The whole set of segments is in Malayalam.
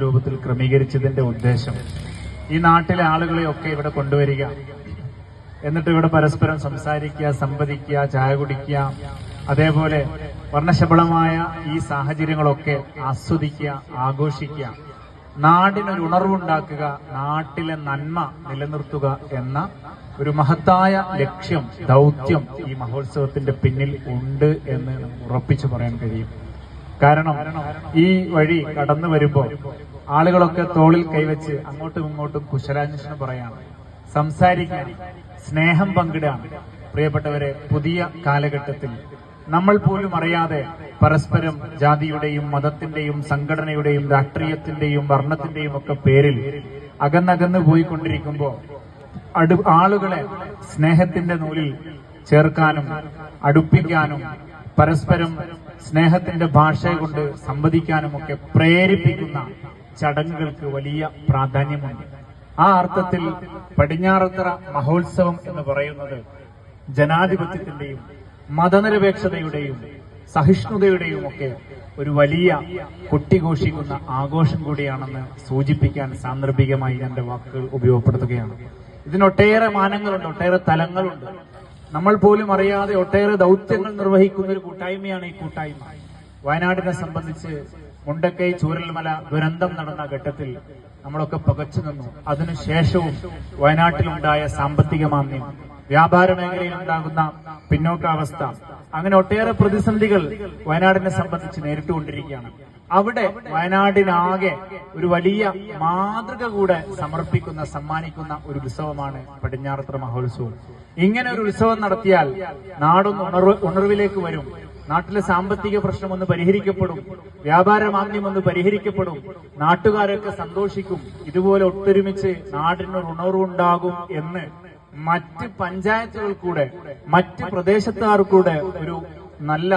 രൂപത്തിൽ ക്രമീകരിച്ചതിന്റെ ഉദ്ദേശം. ഈ നാട്ടിലെ ആളുകളെയൊക്കെ ഇവിടെ കൊണ്ടുവരിക. എന്നിട്ട് ഇവിടെ പരസ്പരം സംസാരിക്കുക സംവദിക്കുക ചായ കുടിക്കുക. അതേപോലെ വർണശബളമായ ഈ സാഹചര്യങ്ങളൊക്കെ ആസ്വദിക്കുക ആഘോഷിക്കുക. നാടിനൊരു ഉണർവുണ്ടാക്കുക നാട്ടിലെ നന്മ നിലനിർത്തുക എന്ന ഒരു മഹത്തായ ലക്ഷ്യം ദൗത്യം ഈ മഹോത്സവത്തിന്റെ പിന്നിൽ ഉണ്ട് എന്ന് ഉറപ്പിച്ചു പറയാൻ കഴിയും. കാരണം ഈ വഴി കടന്നു വരുമ്പോൾ ആളുകളൊക്കെ തോളിൽ കൈവച്ച് അങ്ങോട്ടും ഇങ്ങോട്ടും കുശലാന്വേഷണം പറയാണ്. സംസാരിക്കാൻ സ്നേഹം പങ്കിടാണ് പ്രിയപ്പെട്ടവരെ പുതിയ കാലഘട്ടത്തിൽ നമ്മൾ പോലും അറിയാതെ പരസ്പരം ജാതിയുടെയും മതത്തിന്റെയും സംഘടനയുടെയും രാഷ്ട്രീയത്തിന്റെയും വർണത്തിന്റെയും ഒക്കെ പേരിൽ അകന്നകന്ന് പോയിക്കൊണ്ടിരിക്കുമ്പോൾ അടു ആളുകളെ സ്നേഹത്തിന്റെ നൂലിൽ ചേർക്കാനും അടുപ്പിക്കാനും പരസ്പരം സ്നേഹത്തിന്റെ ഭാഷ കൊണ്ട് സംവദിക്കാനുമൊക്കെ പ്രേരിപ്പിക്കുന്ന ചടങ്ങുകൾക്ക് വലിയ പ്രാധാന്യമുണ്ട്. ആ അർത്ഥത്തിൽ പടിഞ്ഞാറത്തറ മഹോത്സവം എന്ന് പറയുന്നത് ജനാധിപത്യത്തിന്റെയും മതനിരപേക്ഷതയുടെയും സഹിഷ്ണുതയുടെയും ഒക്കെ ഒരു വലിയ കൊട്ടിഘോഷിക്കുന്ന ആഘോഷം കൂടിയാണെന്ന് സൂചിപ്പിക്കാൻ സാന്ദർഭികമായി എന്റെ വാക്കുകൾ ഉപയോഗപ്പെടുത്തുകയാണ്. ഇതിനൊട്ടേറെ മാനങ്ങളുണ്ട് ഒട്ടേറെ തലങ്ങളുണ്ട്. നമ്മൾ പോലും അറിയാതെ ഒട്ടേറെ ദൗത്യങ്ങൾ നിർവഹിക്കുന്ന ഒരു കൂട്ടായ്മയാണ് ഈ കൂട്ടായ്മ. വയനാടിനെ സംബന്ധിച്ച് മുണ്ടക്കൈ ചൂരൽമല ദുരന്തം നടന്ന ഘട്ടത്തിൽ നമ്മളൊക്കെ പകച്ചു നിന്നു. അതിനുശേഷവും വയനാട്ടിലുണ്ടായ സാമ്പത്തിക മാന്ദ്യം വ്യാപാര മേഖലയിൽ ഉണ്ടാകുന്ന പിന്നോക്കാവസ്ഥ അങ്ങനെ ഒട്ടേറെ പ്രതിസന്ധികൾ വയനാടിനെ സംബന്ധിച്ച് നേരിട്ടുകൊണ്ടിരിക്കുകയാണ്. അവിടെ വയനാടിനാകെ ഒരു വലിയ മാതൃക കൂടെ സമർപ്പിക്കുന്ന സമ്മാനിക്കുന്ന ഒരു ഉത്സവമാണ് പടിഞ്ഞാറത്ര മഹോത്സവം. ഇങ്ങനെ ഒരു ഉത്സവം നടത്തിയാൽ നാടൊന്ന് ഉണർവ് ഉണർവിലേക്ക് വരും. നാട്ടിലെ സാമ്പത്തിക പ്രശ്നം ഒന്ന് പരിഹരിക്കപ്പെടും. വ്യാപാര മാന്ദ്യം ഒന്ന് പരിഹരിക്കപ്പെടും. നാട്ടുകാരൊക്കെ സന്തോഷിക്കും. ഇതുപോലെ ഒത്തൊരുമിച്ച് നാടിനൊരു ഉണർവുണ്ടാകും എന്ന് മറ്റ് പഞ്ചായത്തുകൾ കൂടെ മറ്റ് പ്രദേശത്തുകാർ കൂടെ ഒരു നല്ല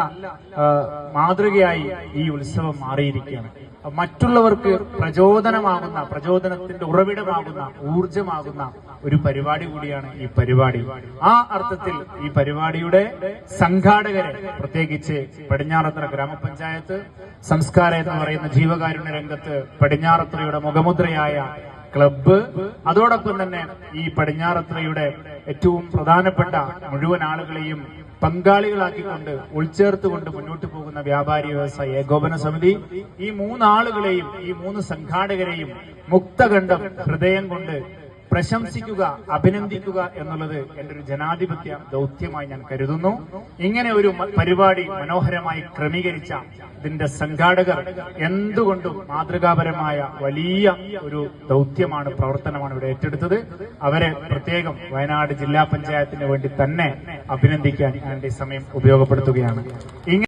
മാതൃകയായി ഈ ഉത്സവം മാറിയിരിക്കുകയാണ്. മറ്റുള്ളവർക്ക് പ്രചോദനമാകുന്ന പ്രചോദനത്തിന്റെ ഉറവിടമാകുന്ന ഊർജമാകുന്ന ഒരു പരിപാടി കൂടിയാണ് ഈ പരിപാടി. ആ അർത്ഥത്തിൽ ഈ പരിപാടിയുടെ സംഘാടകരെ പ്രത്യേകിച്ച് പടിഞ്ഞാറത്തറ ഗ്രാമപഞ്ചായത്ത് സംസ്കാരം എന്ന് പറയുന്ന ജീവകാരുണ്യ രംഗത്ത് പടിഞ്ഞാറത്തറയുടെ മുഖമുദ്രയായ ക്ലബ്ബ്. അതോടൊപ്പം തന്നെ ഈ പടിഞ്ഞാറത്രയുടെ ഏറ്റവും പ്രധാനപ്പെട്ട മുഴുവൻ ആളുകളെയും പങ്കാളികളാക്കിക്കൊണ്ട് ഉൾച്ചേർത്തുകൊണ്ട് മുന്നോട്ട് പോകുന്ന വ്യാപാരി വ്യവസായ ഏകോപന സമിതി. ഈ മൂന്നാളുകളെയും ഈ മൂന്ന് സംഘാടകരെയും മുക്തകണ്ഠം ഹൃദയം കൊണ്ട് പ്രശംസിക്കുക അഭിനന്ദിക്കുക എന്നുള്ളത് എന്റെ ഒരു ജനാധിപത്യ ദൗത്യമായി ഞാൻ കരുതുന്നു. ഇങ്ങനെ ഒരു പരിപാടി മനോഹരമായി ക്രമീകരിച്ച ഇതിന്റെ സംഘാടകർ എന്തുകൊണ്ടും മാതൃകാപരമായ വലിയ ഒരു ദൗത്യമാണ് പ്രവർത്തനമാണ് ഇവിടെ ഏറ്റെടുത്തത്. അവരെ പ്രത്യേകം വയനാട് ജില്ലാ പഞ്ചായത്തിന് വേണ്ടി തന്നെ അഭിനന്ദിക്കാൻ ഞാൻ ഈ സമയം ഉപയോഗപ്പെടുത്തുകയാണ്.